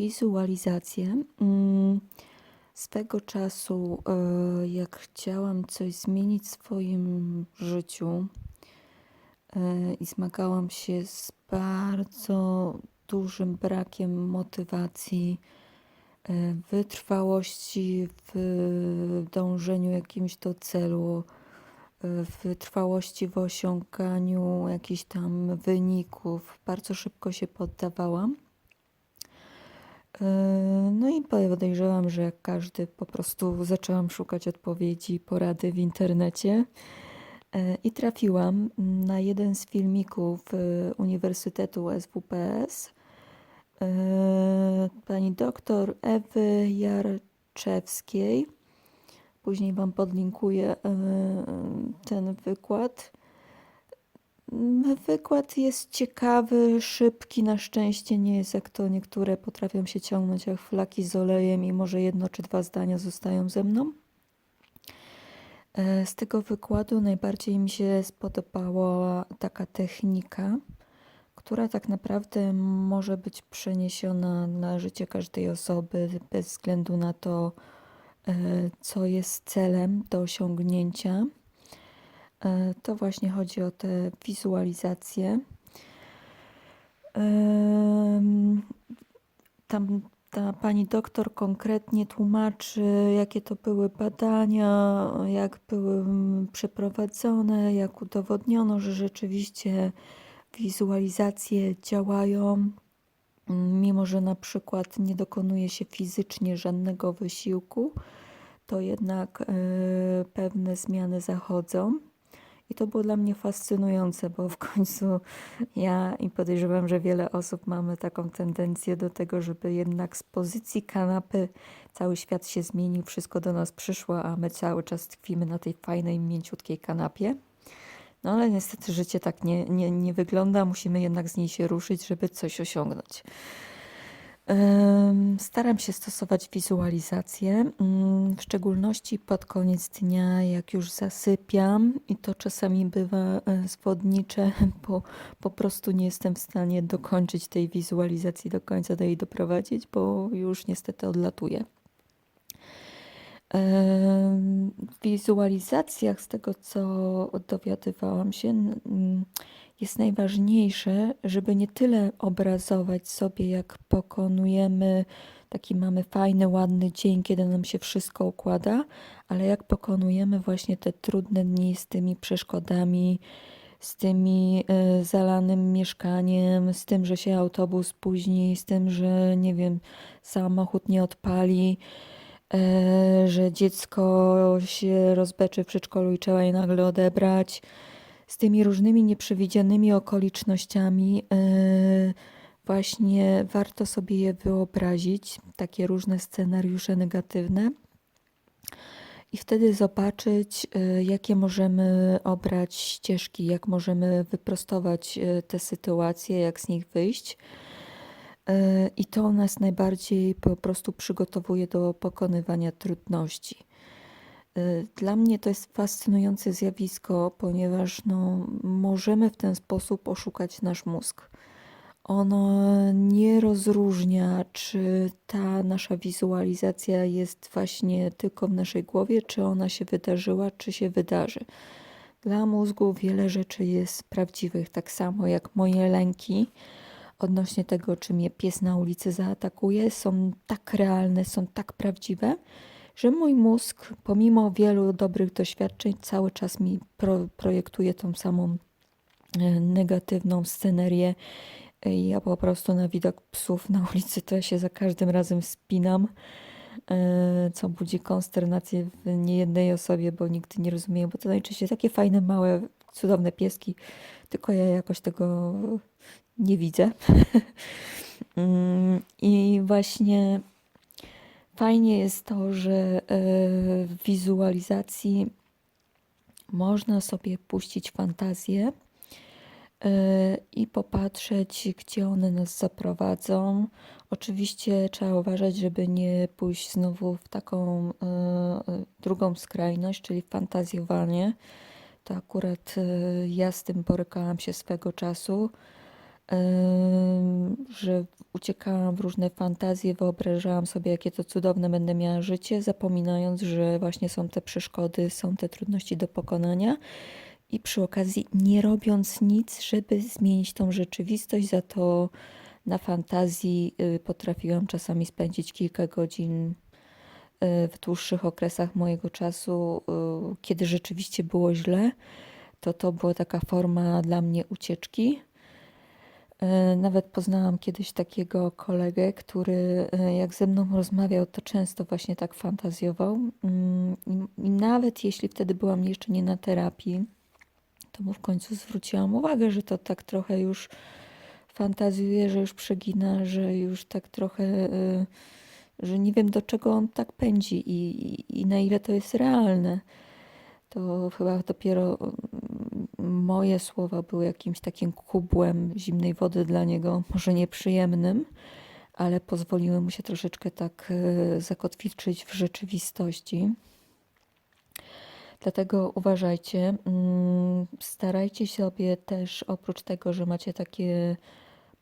wizualizację. Mm, Swego czasu, e, jak chciałam coś zmienić w swoim życiu e, i zmagałam się z bardzo dużym brakiem motywacji, e, wytrwałości w dążeniu jakimś do celu, wytrwałości w osiąganiu jakichś tam wyników, bardzo szybko się poddawałam. E, No i podejrzewam, że jak każdy po prostu zaczęłam szukać odpowiedzi, porady w internecie E, i trafiłam na jeden z filmików e, Uniwersytetu SWPS pani doktor Ewy Jarczewskiej. Później Wam podlinkuję ten wykład. Wykład jest ciekawy, szybki, na szczęście nie jest jak to niektóre potrafią się ciągnąć jak flaki z olejem i może jedno czy dwa zdania zostają ze mną. E, Z tego wykładu najbardziej mi się spodobała taka technika, która tak naprawdę może być przeniesiona na życie każdej osoby bez względu na to, e, co jest celem do osiągnięcia. E, To właśnie chodzi o te wizualizacje. Tam ta pani doktor konkretnie tłumaczy, jakie to były badania, jak były mm, przeprowadzone, jak udowodniono, że rzeczywiście wizualizacje działają, mimo że na przykład nie dokonuje się fizycznie żadnego wysiłku, to jednak e, pewne zmiany zachodzą. I to było dla mnie fascynujące, bo w końcu ja i podejrzewam, że wiele osób mamy taką tendencję do tego, żeby jednak z pozycji kanapy cały świat się zmienił, wszystko do nas przyszło, a my cały czas tkwimy na tej fajnej, mięciutkiej kanapie. No ale niestety życie tak nie, nie, nie wygląda, musimy jednak z niej się ruszyć, żeby coś osiągnąć. Staram się stosować wizualizację, mm, w szczególności pod koniec dnia, jak już zasypiam, i to czasami bywa e, zwodnicze, bo po prostu nie jestem w stanie dokończyć tej wizualizacji do końca, do jej doprowadzić, bo już niestety odlatuję. W wizualizacjach, z tego co dowiadywałam się, mm, jest najważniejsze, żeby nie tyle obrazować sobie, jak pokonujemy taki mamy fajny, ładny dzień, kiedy nam się wszystko układa, ale jak pokonujemy właśnie te trudne dni z tymi przeszkodami, z tymi e, zalanym mieszkaniem, z tym, że się autobus spóźni, z tym, że nie wiem, samochód nie odpali e, że dziecko się rozbeczy w przedszkolu i trzeba je nagle odebrać. Z tymi różnymi nieprzewidzianymi okolicznościami, e, właśnie warto sobie je wyobrazić, takie różne scenariusze negatywne. I wtedy zobaczyć, e, jakie możemy obrać ścieżki, jak możemy wyprostować e, te sytuacje, jak z nich wyjść. I to nas najbardziej po prostu przygotowuje do pokonywania trudności. E, Dla mnie to jest fascynujące zjawisko, ponieważ no, możemy w ten sposób oszukać nasz mózg. Ono nie rozróżnia, czy ta nasza wizualizacja jest właśnie tylko w naszej głowie, czy ona się wydarzyła, czy się wydarzy. Dla mózgu wiele rzeczy jest prawdziwych, tak samo jak moje lęki odnośnie tego, czy mnie pies na ulicy zaatakuje, są tak realne, są tak prawdziwe, że mój mózg, pomimo wielu dobrych doświadczeń, cały czas mi pro, projektuje tą samą e, negatywną scenerię. I Ja po prostu na widok psów na ulicy to ja się za każdym razem spinam, e, co budzi konsternację w niejednej osobie, bo nigdy nie rozumieją, bo to najczęściej takie fajne, małe, cudowne pieski, tylko ja jakoś tego nie widzę. Mm, I właśnie fajnie jest to, że e, w wizualizacji można sobie puścić fantazję e, i popatrzeć, gdzie one nas zaprowadzą. Oczywiście trzeba uważać, żeby nie pójść znowu w taką e, drugą skrajność, czyli fantazjowanie. To akurat ja z tym borykałam się swego czasu. Że uciekałam w różne fantazje, wyobrażałam sobie, jakie to cudowne będę miała życie, zapominając, że właśnie są te przeszkody, są te trudności do pokonania. I przy okazji nie robiąc nic, żeby zmienić tą rzeczywistość, za to na fantazji y, potrafiłam czasami spędzić kilka godzin y, w dłuższych okresach mojego czasu, y, kiedy rzeczywiście było źle, to to była taka forma dla mnie ucieczki. E, Nawet poznałam kiedyś takiego kolegę, który e, jak ze mną rozmawiał, to często właśnie tak fantazjował. Mm, I nawet jeśli wtedy byłam jeszcze nie na terapii, to mu w końcu zwróciłam uwagę, że to tak trochę już fantazjuje, że już przegina, że już tak trochę, e, że nie wiem do czego on tak pędzi i, i, i na ile to jest realne. To chyba dopiero moje słowa były jakimś takim kubłem zimnej wody dla niego, może nieprzyjemnym, ale pozwoliły mu się troszeczkę tak e, zakotwiczyć w rzeczywistości. Dlatego uważajcie, mm, starajcie się sobie też oprócz tego, że macie takie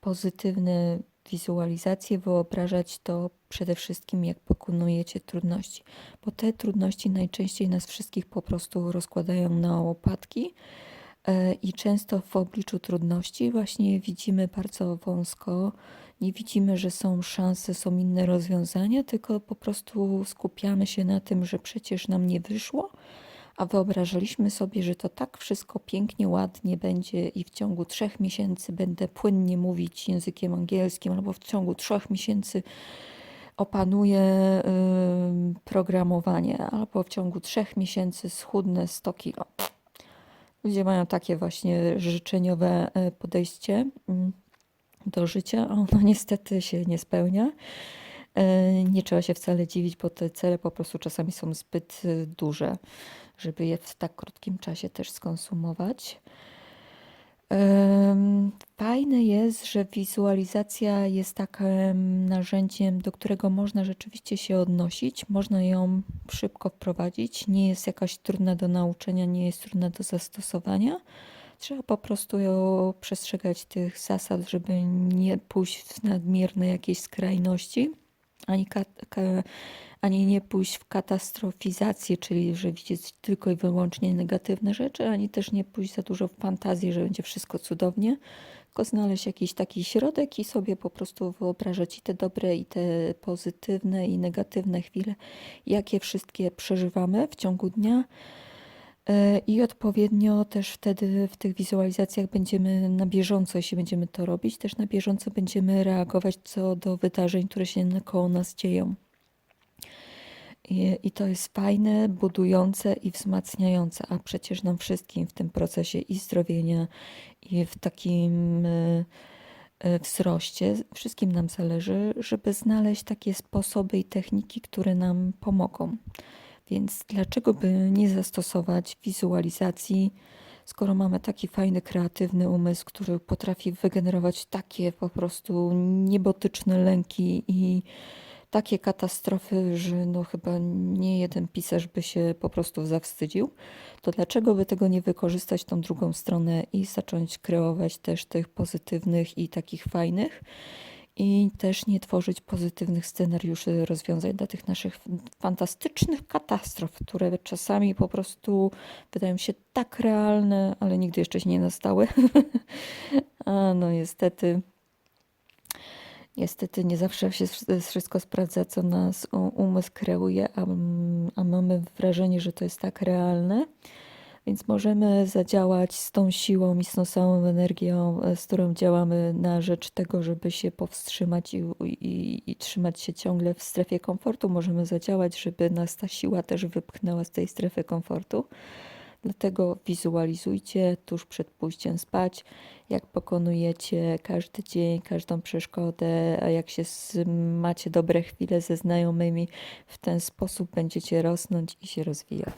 pozytywne wizualizacje, wyobrażać to przede wszystkim, jak pokonujecie trudności, bo te trudności najczęściej nas wszystkich po prostu rozkładają na łopatki i często w obliczu trudności właśnie widzimy bardzo wąsko, nie widzimy, że są szanse, są inne rozwiązania, tylko po prostu skupiamy się na tym, że przecież nam nie wyszło, a wyobrażaliśmy sobie, że to tak wszystko pięknie, ładnie będzie i w ciągu trzech miesięcy będę płynnie mówić językiem angielskim, albo w ciągu trzech miesięcy opanuję ym, programowanie, albo w ciągu trzech miesięcy schudnę 100 kilo. Ludzie mają takie właśnie życzeniowe e, podejście mm, do życia, a ono niestety się nie spełnia. E, Nie trzeba się wcale dziwić, bo te cele po prostu czasami są zbyt e, duże, żeby je w tak krótkim czasie też skonsumować. Fajne jest, że wizualizacja jest takim narzędziem, do którego można rzeczywiście się odnosić, można ją szybko wprowadzić, nie jest jakaś trudna do nauczenia, nie jest trudna do zastosowania. Trzeba po prostu przestrzegać tych zasad, żeby nie pójść w nadmierne jakieś skrajności, ani, ani nie pójść w katastrofizację, czyli że widzieć tylko i wyłącznie negatywne rzeczy, ani też nie pójść za dużo w fantazję, że będzie wszystko cudownie, tylko znaleźć jakiś taki środek i sobie po prostu wyobrażać i te dobre, i te pozytywne, i negatywne chwile, jakie wszystkie przeżywamy w ciągu dnia. E, I odpowiednio też wtedy w tych wizualizacjach będziemy na bieżąco, jeśli będziemy to robić, też na bieżąco będziemy reagować co do wydarzeń, które się koło nas dzieją. I, I to jest fajne, budujące i wzmacniające, a przecież nam wszystkim w tym procesie i zdrowienia, i w takim e, e, wzroście, wszystkim nam zależy, żeby znaleźć takie sposoby i techniki, które nam pomogą. Więc dlaczego by nie zastosować wizualizacji, skoro mamy taki fajny, kreatywny umysł, który potrafi wygenerować takie po prostu niebotyczne lęki i takie katastrofy, że no chyba nie jeden pisarz by się po prostu zawstydził, to dlaczego by tego nie wykorzystać tą drugą stronę i zacząć kreować też tych pozytywnych i takich fajnych? I też nie tworzyć pozytywnych scenariuszy rozwiązań dla tych naszych fantastycznych katastrof, które czasami po prostu wydają się tak realne, ale nigdy jeszcze się nie nastały. A no niestety, niestety nie zawsze się wsz- wszystko sprawdza, co nas umysł kreuje, a, a mamy wrażenie, że to jest tak realne. Więc możemy zadziałać z tą siłą i z tą samą energią, e, z którą działamy na rzecz tego, żeby się powstrzymać i, i, i trzymać się ciągle w strefie komfortu. Możemy zadziałać, żeby nas ta siła też wypchnęła z tej strefy komfortu. Dlatego wizualizujcie tuż przed pójściem spać, jak pokonujecie każdy dzień, każdą przeszkodę, a jak się z, macie dobre chwile ze znajomymi, w ten sposób będziecie rosnąć i się rozwijać.